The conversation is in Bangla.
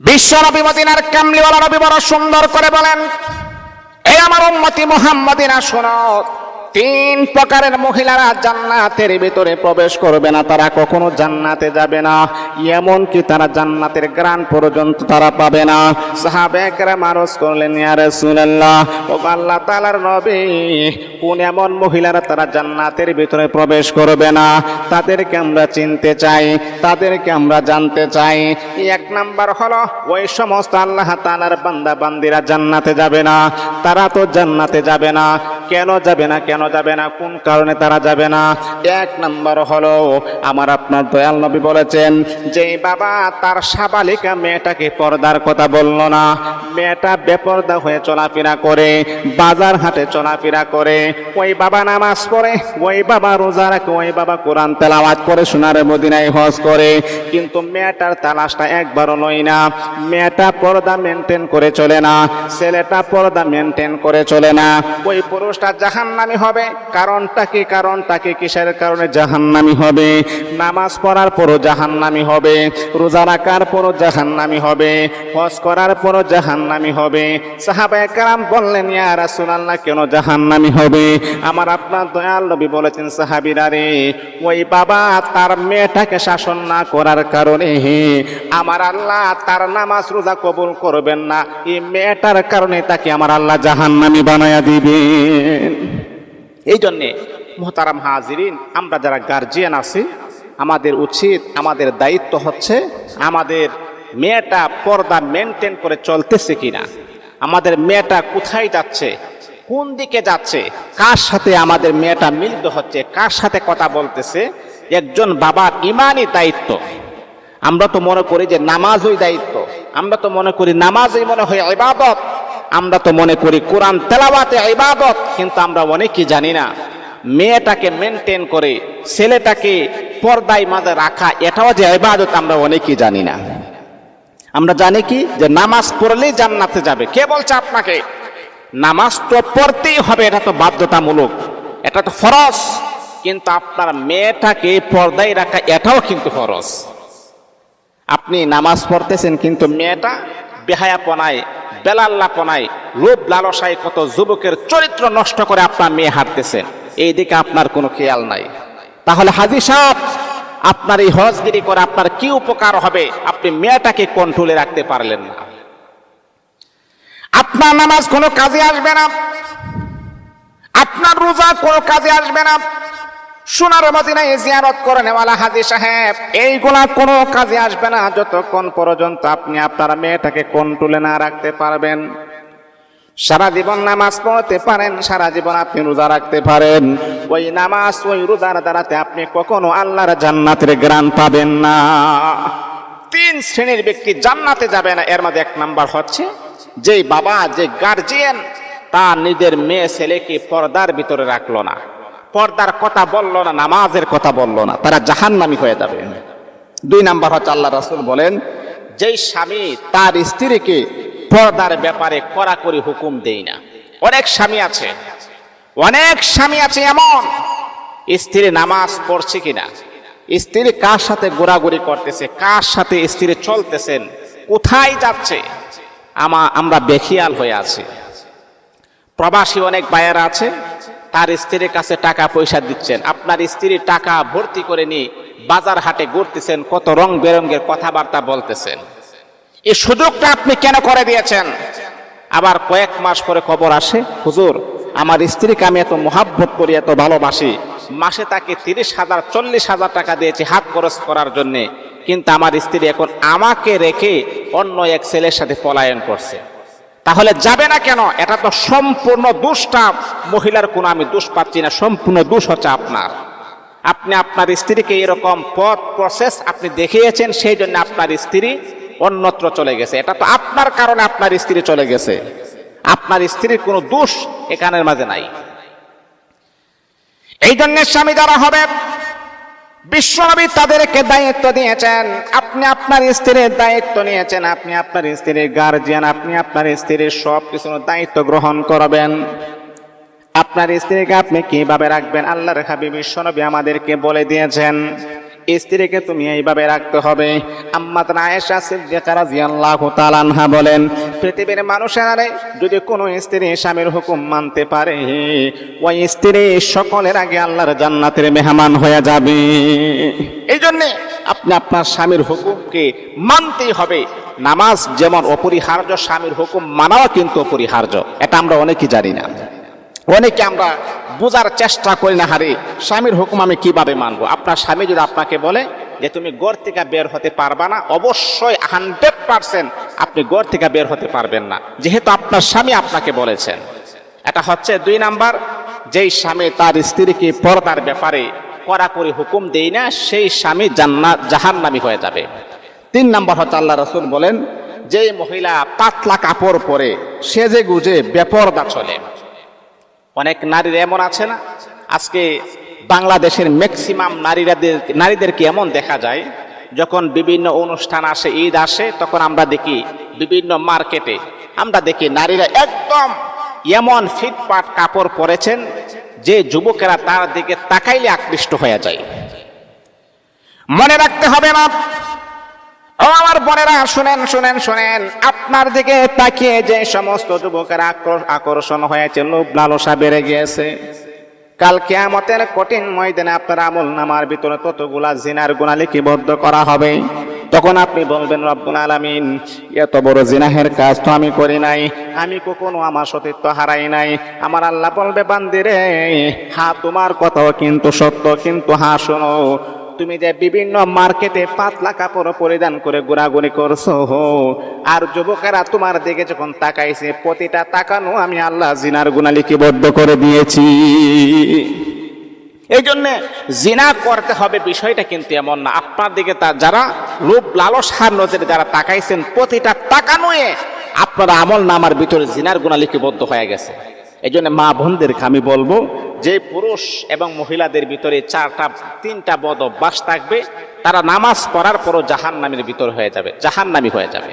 বিশ্ব নবী মদিনার কামলিওয়ালা বড় সুন্দর করে বলেন এই আমার উন্মতি মোহাম্মদিনা শোনো। তিন প্রকারের মহিলারা জান্নাতের ভিতরে প্রবেশ করবে না, তারা কখনো জান্নাতে যাবে না। এমন কি তারা জান্নাতের গ্রান পর্যন্ত তারা পাবে না। সাহাবে একরা মারজ করলেন, ইয়া রাসূলুল্লাহ, ও আল্লাহ তাআলার নবী, কোন এমন মহিলারা তারা জান্নাতের ভিতরে প্রবেশ করবে না? তাদেরকে আমরা চিনতে চাই, তাদেরকে আমরা জানতে চাই। এক নাম্বার হলো, ওই সমস্ত আল্লাহ তাআলার বান্দা বান্দিরা জান্নাতে যাবে না, তারা তো জান্নাতে যাবে না। কেন যাবে না, কেন যাবে না, কোন কারণে তারা যাবে না? এক নাম্বার হলো, আমার আপনার দয়াল নবী বলেছেন, যে বাবা তার সাবালিকা মেয়েটাকে পর্দার কথা বলল না। মেয়েটা বেপর্দা হয়ে চলাফেরা করে, বাজার হাটে চলাফেরা করে। ওই বাবা নামাজ পড়ে, ওই বাবা রোজা রাখে, ওই বাবা কোরআন তেলাওয়াত করে, সোনারে মদিনায় হজ করে। কিন্তু মেয়েটার তালাশটা একবারও লই না। মেয়েটা পর্দা মেনটেন করে চলে না, ছেলেটা পর্দা মেনটেন করে চলে না। ওই পুরুষটা জাহান্নামি হবে। কারণটা কি? কারণটা কি? কিসের কারণে জাহান্নামি হবে? নামাজ পড়ার পরও জাহান্নামি হবে। রোজা রাখার পরও জাহান্নামি হবে। হজ করার পরও জাহান্নামি হবে। সাহাবা একরাম বললেন, ইয়া রাসূলুল্লাহ, কেন জাহান্নামি হবে? আমার আপনার দয়াল নবী বলেছেন, সাহাবীরা রে, ওই বাবা তার মেয়েটাকে শাসন না করার কারণে আমার আল্লাহ তার নামাজ রোজা কবুল করবেন না। এই মেয়েটার কারণে তাকে আমার আল্লাহ জাহান্নামি বানায়া দিবেন এই জন্যে মোহতারাম হাজিরিন, আমরা যারা গার্জিয়ান আছি, আমাদের উচিত, আমাদের দায়িত্ব হচ্ছে আমাদের মেয়েটা পর্দা মেনটেন করে চলতেছে কিনা, আমাদের মেয়েটা কোথায় যাচ্ছে, কোন দিকে যাচ্ছে, কার সাথে আমাদের মেয়েটা মিলিত হচ্ছে, কার সাথে কথা বলতেছে, একজন বাবার ইমানই দায়িত্ব। আমরা তো মনে করি যে নামাজই দায়িত্ব, আমরা তো মনে করি নামাজই মনে হয় ইবাদত। আমরা তো মনে করি কোরআন তেলাবাতে ইবাদত, কিন্তু আমরা অনেকেই জানি না। মেয়েটাকে মেনটেন করে, ছেলেটাকে পর্দায় মাঝে রাখা, এটাও যে ইবাদত আমরা অনেকেই জানি না। আমরা জানি কি? যে নামাজ পড়লেই জান্নাতে যাবে। কে বলছে আপনাকে? নামাজ তো পড়তেই হবে, এটা তো বাধ্যতামূলক। এটা তো ফরজ। কিন্তু আপনার মেয়েটাকে পর্দায় রাখা, এটাও কিন্তু ফরজ। আপনি নামাজ পড়তেছেন, কিন্তু মেয়েটা বেহায়াপনায় বেলাল্লাপনায় লোভ লালসায় কত যুবকের চরিত্র নষ্ট করে আপনার মেয়ে হাঁটতেছেন এই দিকে আপনার কোনো খেয়াল নাই। তাহলে হাজি সাহেব, আপনার এই হজগিরি করে আপনার কি উপকার হবে? আপনি মেয়েটাকে কন্ট্রোলে রাখতে পারলেন না। আপনার নামাজ কোনো কাজে আসবে না। আপনার রোজা কোনো কাজে আসবে না। সোনার মদিনায় জিয়ারত করে নেওয়ালা হাজি সাহেব, এইগুলা কোনো কাজে আসবে না। যতক্ষণ পর্যন্ত আপনি আপনার মেয়েটাকে কন্ট্রোলে না রাখতে পারবেন, সারা জীবন নামাজ পড়তে পারেন, সারা জীবন আপনি রোজা রাখতে পারেন। ওই নামাজ, ওই রোজার দ্বারাতে আপনি কখনো আল্লাহর জান্নাতের গ্রান পাবেন না। তিন শ্রেণির ব্যক্তি জান্নাতে যাবে না। এর মধ্যে এক নাম্বার হচ্ছে, যেই বাবা, যে গার্জিয়ান তার নিজের মেয়ে ছেলেকে পর্দার ভিতরে রাখল না। পর্দার কথা বলল না, নামাজের কথা বলল না, তারা জাহান্নামি হয়ে যাবে। দুই নাম্বার হচ্ছে আল্লাহ রাসুল বলেন, যেই স্বামী তার স্ত্রীকে পর্দার ব্যাপারে কড়াকড়ি হুকুম দেই না। অনেক স্বামী আছে, অনেক স্বামী আছে এমন, স্ত্রী নামাজ পড়ছে কিনা, স্ত্রী কার সাথে ঘোরাঘুরি করতেছে, কার সাথে স্ত্রী চলতেছেন, কোথায় যাচ্ছে, আমা আমরা বেখিয়াল হয়ে আছি। প্রবাসী অনেক বায়েরা আছে তার স্ত্রীর কাছে টাকা পয়সা দিচ্ছেন। আপনার স্ত্রী টাকা ভর্তি করে নিয়ে বাজার হাটে ঘুরতেছেন, কত রং বেরঙ্গের কথাবার্তা বলতেছেন। এই সুযোগটা আপনি কেন করে দিয়েছেন? আবার কয়েক মাস পরে খবর আসে, হুজুর, আমার স্ত্রীকে আমি এত মহাব্বত করি, এত ভালোবাসি। মাসে তাকে তিরিশ হাজার, চল্লিশ হাজার টাকা দিয়েছি হাত খরচ করার জন্যে। কিন্তু আমার স্ত্রী এখন আমাকে রেখে অন্য এক ছেলের সাথে পলায়ন করছে। তাহলে যাবে না কেন? এটা তো সম্পূর্ণ দোষটা মহিলার কোনো, আমি দোষ পাচ্ছি না, সম্পূর্ণ দোষ হচ্ছে আপনার। আপনি আপনার স্ত্রীকে এরকম পথ প্রসেস আপনি দেখিয়েছেন, সেই জন্য আপনার স্ত্রী অন্যত্র চলে গেছে। এটা তো আপনার কারণে আপনার স্ত্রী চলে গেছে। আপনার স্ত্রীর কোনো দোষ এখানের মাঝে নাই। এই জন্য স্বামী যারা হবে বিশ্বনবী তাদেরকে দায়িত্ব দিয়েছেন। আপনি আপনার স্ত্রীর দায়িত্ব নিয়েছেন, আপনি আপনার স্ত্রীর গার্জিয়ান আপনি আপনার স্ত্রীর সব কিছুর দায়িত্ব গ্রহণ করবেন। আপনার স্ত্রীকে আপনি কীভাবে রাখবেন? আল্লাহর হাবিব বিশ্বনবী আমাদেরকে বলে দিয়েছেন। স্ত্রীকে তুমি এইভাবে রাখতে হবে। আম্মাত আয়েশা সিদ্দিকা রাদিয়াল্লাহু আনহা বলেন, পৃথিবীর মানুষেরা যদি কোনো স্ত্রী স্বামীর হুকুম মানতে পারে, ওই স্ত্রী সকলের আগে আল্লাহর জান্নাতের মেহমান হয়ে যাবে। এই জন্যে আপনি আপনার স্বামীর হুকুমকে মানতেই হবে। নামাজ যেমন অপরিহার্য, স্বামীর হুকুম মানাও কিন্তু অপরিহার্য। এটা আমরা অনেকেই জানি না। অনেকে আমরা বোঝার চেষ্টা করি না, হারে। স্বামীর হুকুম আমি কীভাবে মানবো? আপনার স্বামী যদি আপনাকে বলে যে তুমি গড় থেকে বের হতে পারবা না, অবশ্যই হান্ড্রেড পার্সেন্ট আপনি গড় থেকে বের হতে পারবেন না। যেহেতু আপনার স্বামী আপনাকে বলেছেন। এটা হচ্ছে দুই নাম্বার, যেই স্বামী তার স্ত্রীকে পর্দার ব্যাপারে কড়াকড়ি হুকুম দেই না, সেই স্বামী জান্নাত, জাহান্নামী হয়ে যাবে। তিন নাম্বার হচ্ছে আল্লাহ রসুল বলেন যে মহিলা পাতলা কাপড় পরে সেজে গুজে বেপর্দা চলে। অনেক নারীর এমন আছে না? আজকে বাংলাদেশের ম্যাক্সিমাম নারীরা নারীদেরকে এমন দেখা যায়, যখন বিভিন্ন অনুষ্ঠান আসে, ঈদ আসে, তখন আমরা দেখি বিভিন্ন মার্কেটে আমরা দেখি নারীরা একদম এমন ফিটপাট কাপড় পরেছেন যে যুবকেরা তার দিকে তাকাইলে আকৃষ্ট হয়ে যায়। মনে রাখতে হবে না আমার বোনেরা, শুনেন শুনেন শুনেন। আপনার দিকে তাকিয়ে যে সমস্ত যুবকের আক্রো- আকর্ষণ হয়েছে, লোভ লালসা বেড়ে গিয়েছে। কাল কেয়ামতের কঠিন ময়দানে আপনার আমল নামার ভিতরে ততগুলা জিনার গুণা লিপিবদ্ধ করা হবে? তখন আপনি বলবেন, রব্বুল আলামিন, এত বড় জিনাহের কাজ তো আমি করি নাই। আমি কখনো আমার সতীত্ব হারাই নাই। আমার আল্লাহ বলবে বান্দিরে হ্যাঁ তোমার কথাও কিন্তু সত্য, কিন্তু হ্যাঁ শোনো। তুমি যে বিভিন্ন মার্কেটে পাতলা কাপড় পরিধান করে ঘোরাঘুরি করছ আর যুবকেরা তোমার দিকে যখন তাকাইছে, প্রতিটা তাকানো আমি আল্লাহ জিনার গুণা লিপিবদ্ধ করে দিয়েছি। এই জন্যে জিনা করতে হবে বিষয়টা কিন্তু এমন না। আপনার দিকে তা যারা রূপ লালসার নজরে যারা তাকাইছেন, প্রতিটা তাকানোয়ে আপনার আমল নামার ভিতরে জিনার গুণা লিপিবদ্ধ হয়ে গেছে। এই জন্য মা বোনদেরকে আমি বলব যে পুরুষ এবং মহিলাদের ভিতরে চারটা, তিনটা বদ অভ্যাস থাকবে, তারা নামাজ পড়ার পরও জাহান নামের ভিতর হয়ে যাবে জাহান নামি হয়ে যাবে।